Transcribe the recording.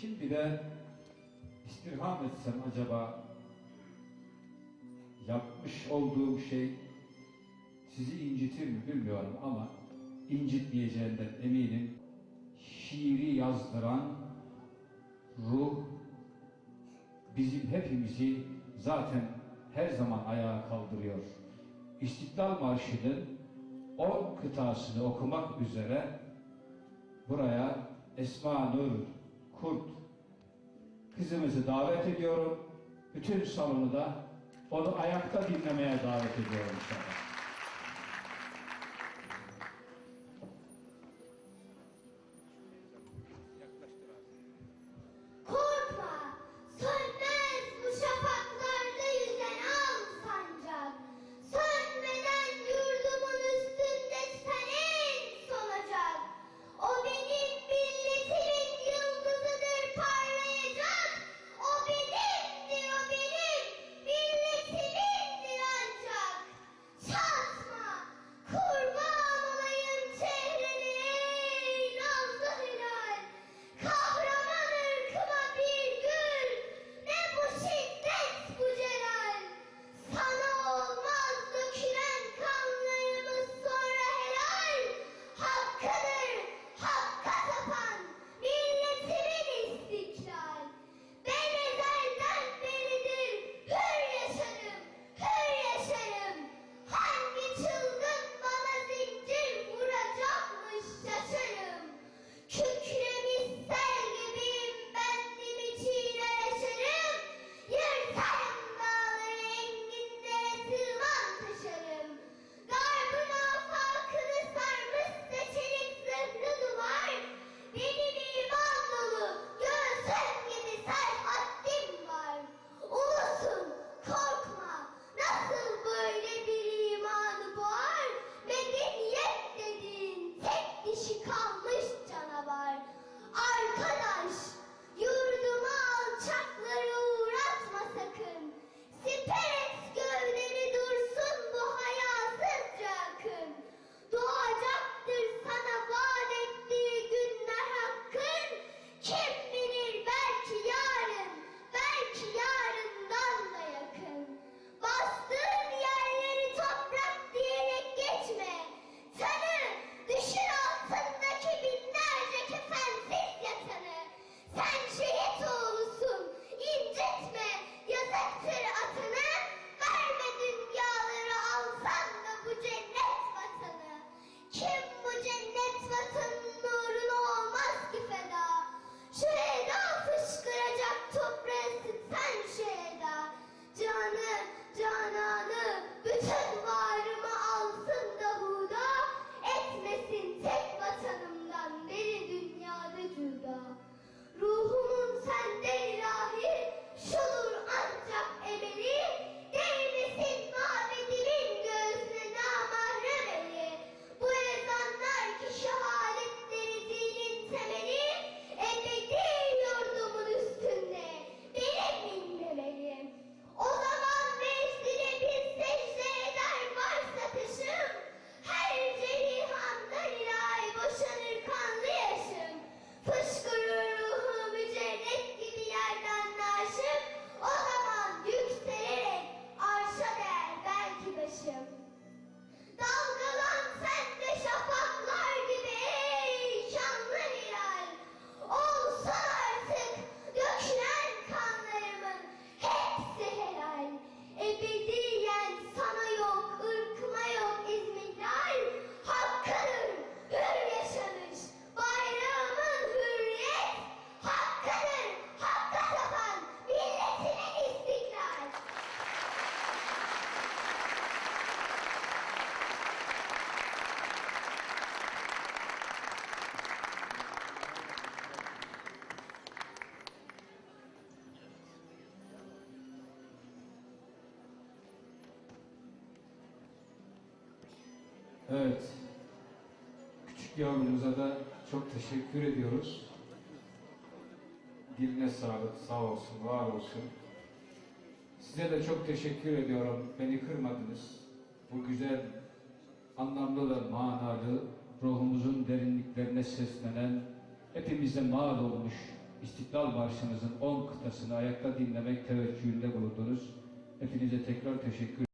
Şimdi de istirham etsem acaba yapmış olduğum şey sizi incitir mi bilmiyorum ama incitmeyeceğinden eminim. Şiiri yazdıran ruh bizim hepimizi zaten her zaman ayağa kaldırıyor. İstiklal Marşı'nın o kıtasını okumak üzere buraya Esma Nur Kurt. Kızımızı davet ediyorum. Bütün salonu da onu ayakta dinlemeye davet ediyorum sana. Evet. Küçük yavrumuza da çok teşekkür ediyoruz. Diline sağlık, sağ olsun, var olsun. Size de çok teşekkür ediyorum. Beni kırmadınız. Bu güzel, anlamlı ve manalı, ruhumuzun derinliklerine seslenen, hepimize mal olmuş İstiklal Marşı'nızın 10 kıtasını ayakta dinlemek teveccühünde bulundunuz. Hepinize tekrar teşekkür